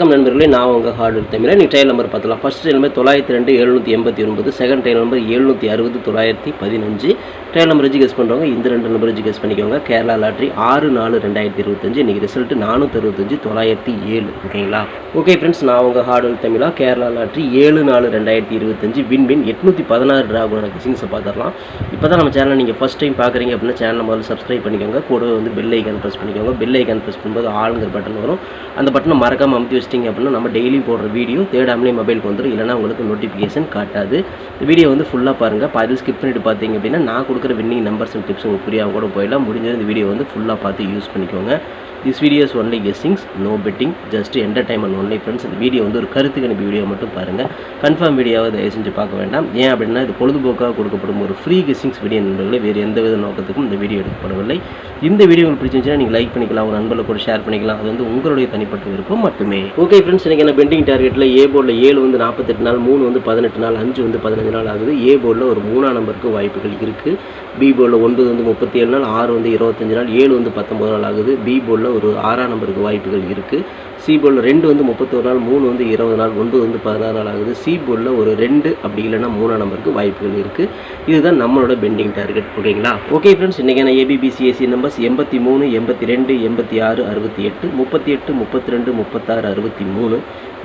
வணக்கம் நண்பர்களே நான் உங்கள் ஹார்டு தமிழ் நீ ட்ரையல் நம்பர் பார்த்தலாம் ஃபஸ்ட் ட்ரையல் நம்பர் தொள்ளாயிரத்தி ரெண்டு எழுநூற்றி எண்பத்தி ஒன்பது. செகண்ட் ட்ரையல் நம்பர் எழுநூற்றி அறுபது தொள்ளாயிரத்தி பதினஞ்சு. ட்ரையல் நம்பர் வச்சு கெஸ் பண்ணுறவங்க இந்த ரெண்டு நம்பர் வச்சு கெஸ் பண்ணிக்கோங்க. கேரளா லாட்ரி ஆறு நாலு ரெண்டாயிரத்தி இருபத்தஞ்சு. இன்றைக்கி ரிசல்ட் நானூற்றி அறுபத்தஞ்சு தொள்ளாயிரத்தி ஏழு. ஓகேங்களா? ஓகே ஃப்ரெண்ட்ஸ் நான் உங்கள் ஹார்டு தமிழா? கேரளா லாட்ரி ஏழு நாலு ரெண்டாயிரத்தி இருபத்தஞ்சு. வின் வின் எட்நூற்றி பதினாறு ட்ராகுன சீன்ஸை பார்த்துடலாம். இப்போ தான் நம்ம சேனலை நீங்கள் ஃபஸ்ட் டைம் பார்க்குறீங்க அப்படின்னா சேனலை முதல்ல சப்ஸ்கிரைப் பண்ணிக்கோங்க. கூடவே வந்து பெல் ஐக்கான் ப்ரெஸ் பண்ணிக்கோங்க. பெல் ஐக்கான் ப்ரெஸ் பண்ணும்போது ஆளுங்கிற பட்டன் வரும். அந்த பட்டனை மறக்காமல் அமுத்தி வச்சு வச்சிட்டிங்க அப்படின்னா நம்ம டெய்லி போடுற வீடியோ தேடாமலே மொபைலுக்கு வந்துடும் இல்லைனா உங்களுக்கு நோட்டிஃபிகேஷன் காட்டாது. வீடியோ வந்து ஃபுல்லாக பாருங்கள் பாதி ஸ்கிப் பண்ணிட்டு பார்த்தீங்க அப்படின்னா நான் கொடுக்குற வின்னிங் நம்பர்ஸ் அண்ட் டிப்ஸ் உங்களுக்கு புரியாமல் கூட போயிடலாம். முடிஞ்சது இந்த வீடியோ வந்து ஃபுல்லாக பார்த்து யூஸ் பண்ணிக்கோங்க. This videos only guessings no betting just entertainment only friends இந்த வீடியோ வந்து ஒரு கருத்துக்கு கணிப்பு வீடியோ மட்டும் பாருங்கள் கன்ஃபார்ம் வீடியோவை தயவு செஞ்சு பார்க்க வேண்டாம். ஏன் அப்படின்னா இது பொழுதுபோக்காக கொடுக்கப்படும் ஒரு ஃப்ரீ கெஸ்ஸிங்ஸ் வீடியோ நண்பர்களே வேறு எந்த வித நோக்கத்துக்கும் இந்த வீடியோ எடுக்கப்படவில்லை. இந்த வீடியோ உங்களுக்கு பிடிச்சிருந்துச்சுன்னா நீங்கள் லைக் பண்ணிக்கலாம். உங்கள் நண்பர்களை கூட ஷேர் பண்ணிக்கலாம். அது வந்து உங்களுடைய தனிப்பட்ட விருப்பம் மட்டுமே. ஓகே ஃப்ரெண்ட்ஸ் எனக்கு என்ன பெண்டிங் டார்கெட்டில் ஏ போர்டில் ஏழு வந்து நாற்பத்தெட்டு நாள் மூணு வந்து பதினெட்டு நாள் அஞ்சு வந்து பதினஞ்சு நாள் ஆகுது. ஏ போர்டில் ஒரு மூணாம் நம்பருக்கு வாய்ப்புகள் இருக்குது பி போர்டில் ஒன்பது வந்து முப்பத்தி ஏழு நாள் ஆறு வந்து இருபத்தஞ்சு நாள் ஏழு வந்து பத்தொம்பது நாள் ஆகுது. பி போர்டில் ஒரு ஆறாம் நம்பருக்கு வாய்ப்புகள் இருக்குது சி போர்டில் ரெண்டு வந்து முப்பத்தொரு நாள் மூணு வந்து இருபது நாள் ஒன்பது வந்து பதினாறு நாள் ஆகுது. சி போர்டில் ஒரு ரெண்டு அப்படி இல்லைன்னா மூணாம் நம்பருக்கு வாய்ப்புகள் இருக்குது இதுதான் நம்மளோட பெண்டிங் டார்கெட் ஓகேங்களா ஓகே ஃப்ரெண்ட்ஸ் இன்றைக்கான A B B C S C numbers எண்பத்தி மூணு எண்பத்தி ரெண்டு எண்பத்தி ஆறு அறுபத்தி எட்டு முப்பத்தி எட்டு முப்பத்தி ரெண்டு முப்பத்தாறு அறுபத்தி மூணு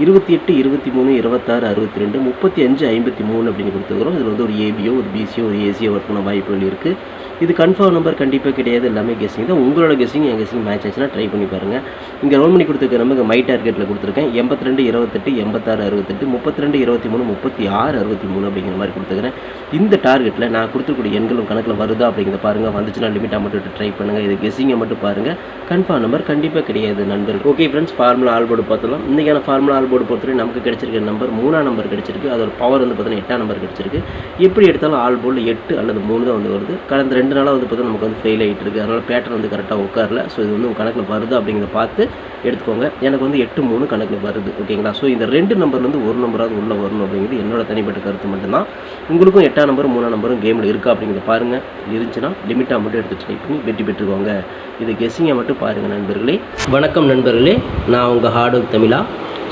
இருபத்தி எட்டு இருபத்தி மூணு இருபத்தாறு அறுபத்தி ரெண்டு முப்பத்தி அஞ்சு ஐம்பத்தி மூணு அப்படின்னு கொடுத்துருக்குறோம். இதில் வந்து ஒரு ஏபியோ ஒரு பிசியோ ஒரு ஏசியோ ஒர்க்கான வாய்ப்புகள் இருக்குது இது கன்ஃபார்ம் நம்பர் கண்டிப்பாக கிடையாது. எல்லாமே கெஸ்ஸிங் தான். உங்களோட கெஸ்ஸிங் என் கெஸ்ஸிங் மேட்ச் ஆச்சுன்னா ட்ரை பண்ணி பாருங்கள் இங்கே ரோல் பண்ணி கொடுத்துருக்க நமக்கு மை டார்கெட்டில் கொடுத்துருக்கேன். எண்பத்தி ரெண்டு இருபத்தெட்டு எண்பத்தாறு அறுபத்தெட்டு முப்பத்தி ரெண்டு இருபத்தி மூணு முப்பத்தி ஆறு அறுபத்தி மூணு அப்படிங்கிற மாதிரி கொடுத்துக்கிறேன் இந்த டார்கெட்டில் நான் கொடுத்துக்கூடிய எண்களும் கணக்கில் வருதா அப்படிங்கிறத பாருங்கள் வந்துச்சுன்னா லிமிட்டாக மட்டும் ட்ரை பண்ணுங்கள் இது கெஸ்ஸிங்கை மட்டும் பாருங்கள் கன்ஃபார்ம் நம்பர் கண்டிப்பாக கிடையாது நண்பர்கள். ஓகே ஃப்ரெண்ட்ஸ் ஃபார்முலா ஆல்போர்டு பார்த்துலாம் இன்றைக்கான ஃபார்முலா ஆல்போர்டு பொறுத்தவரை நமக்கு கிடைச்சிருக்க நம்பர் மூணாம் நம்பர் கிடைச்சிருக்கு. அதோட பவர் வந்து பார்த்தீங்கன்னா எட்டாம் நம்பர் கிடைச்சிருக்கு. எப்படி எடுத்தாலும் ஆல் போர்டில் எட்டு அல்லது மூணு தான் வந்து வருது. கடந்த ரெண்டு நாளாக வந்து பார்த்தீங்கன்னா நமக்கு வந்து ஃபெயில் ஆகிட்டு இருக்குது அதனால் பேட்டர் வந்து கரெக்டாக உட்காரல. ஸோ இது வந்து உங்கள் கணக்கில் வருது அப்படிங்கிறத பார்த்து எடுத்துக்கோங்க. எனக்கு வந்து எட்டு மூணு கணக்கில் வருது. ஓகேங்களா ஸோ இந்த ரெண்டு நம்பர்லேருந்து ஒரு நம்பராவது உள்ளே வரணும் அப்படிங்கிறது என்னோட தனிப்பட்ட கருத்து மட்டும்தான். உங்களுக்கும் எட்டாம் நம்பரும் மூணாம் நம்பரும் கேமில் இருக்கா அப்படிங்கிறத பாருங்கள் இருந்துச்சுன்னா லிமிட்டாக மட்டும் எடுத்து ட்ரை பண்ணி வெற்றி பெற்றுக்கோங்க. இது கெஸ்ஸிங்கை மட்டும் பாருங்கள் நண்பர்களே. வணக்கம் நண்பர்களே. நான் உங்கள் ஹார்ட் ஒர்க் தமிழா.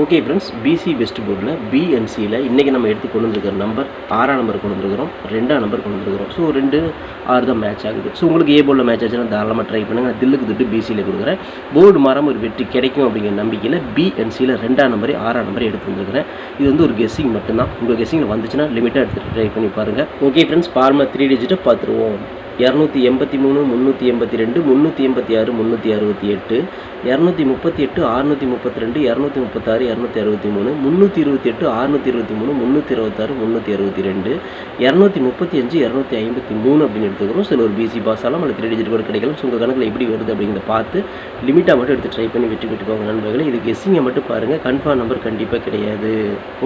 ஓகே ஃப்ரெண்ட்ஸ் பிசி பெஸ்ட் போர்டில் பிஎன்சியில் இன்றைக்கி நம்ம எடுத்து கொண்டு வந்துருக்கிற நம்பர் ஆறாம் நம்பர் கொண்டு வந்துருக்கிறோம் ரெண்டாம் நம்பர் கொண்டு வந்துருக்கிறோம் ஸோ ரெண்டு ஆறு தான் மேட்ச் ஆகுது. ஸோ உங்களுக்கு ஏ போர்டில் மேட்ச் ஆச்சுன்னா தாராளமாக ட்ரை பண்ணுங்கள் தில்லுக்கு திட்டு பிசியில் கொடுக்குறேன். போர்டு மாறாம ஒரு வெற்றி கிடைக்கும் அப்படிங்கிற நம்பிக்கையில் பிஎன்சியில் ரெண்டாம் நம்பரே ஆறாம் நம்பரே எடுத்து வந்துருக்கிறேன். இது வந்து ஒரு கெஸ்ஸிங் மட்டும்தான். உங்கள் கெஸ்ஸிங்கில் வந்துச்சுன்னா லிமிட்டாக எடுத்துகிட்டு ட்ரை பண்ணி பாருங்கள் ஓகே ஃப்ரெண்ட்ஸ் பார்மா த்ரீ டிஜிட்டை பார்த்துருவோம். இரநூத்தி எண்பத்தி மூணு முந்நூற்றி எண்பத்தி ரெண்டு முந்நூற்றி எண்பத்தி ஆறு முந்நூற்றி அறுபத்தி எட்டு இரநூத்தி முப்பத்தி எட்டு அறுநூற்றி முப்பத்தி ரெண்டு இரநூத்தி முப்பத்தாறு இரநூத்தி அறுபத்தி மூணு முந்நூற்றி இருபத்தி எட்டு அறுநூற்றி இருபத்தி மூணு முந்நூற்றி இருபத்தாறு முந்நூற்றி அறுபத்தி ரெண்டு இரநூத்தி முப்பத்தி அஞ்சு இரநூத்தி ஐம்பத்தி மூணு அப்படின்னு எடுத்துக்கிறோம். சில ஒரு பிசி பாஸ் ஆகலாம் அல்லது கிரெடிட் கூட கிடைக்கலாம். ஸோ உங்கள் கணக்கில் எப்படி வருது அப்படிங்கிறத பார்த்து லிமிட்டாக மட்டும் எடுத்து ட்ரை பண்ணி வெற்றி பெற்றுக்கோங்க நண்பர்களே. இது கெஸ்ஸிங்கை மட்டும் பாருங்கள் கன்ஃபார்ம் நம்பர் கண்டிப்பாக கிடையாது.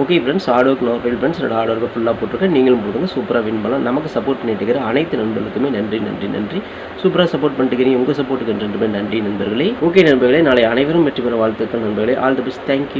Okay friends hard nor friends என்னோட ஃபுல்லாக போட்டிருக்கேன். நீங்களும் போடுங்க. சூப்பராக வின் பண்ணலாம். நமக்கு சப்போர்ட் பண்ணிட்டு இருக்கிற அனைத்து நண்பர்களுக்குமே நன்றி நன்றி நன்றி. சூப்பராக சப்போர்ட் பண்ணிட்டு உங்கள் சப்போர்ட்டுக்கு ரெண்டுமே நன்றி நண்பர்களே. ஓகே நண்பர்களே. நாளை அனைவரும் வெற்றி பெற வாழ்த்துக்கள் நண்பர்களே. All the best thank you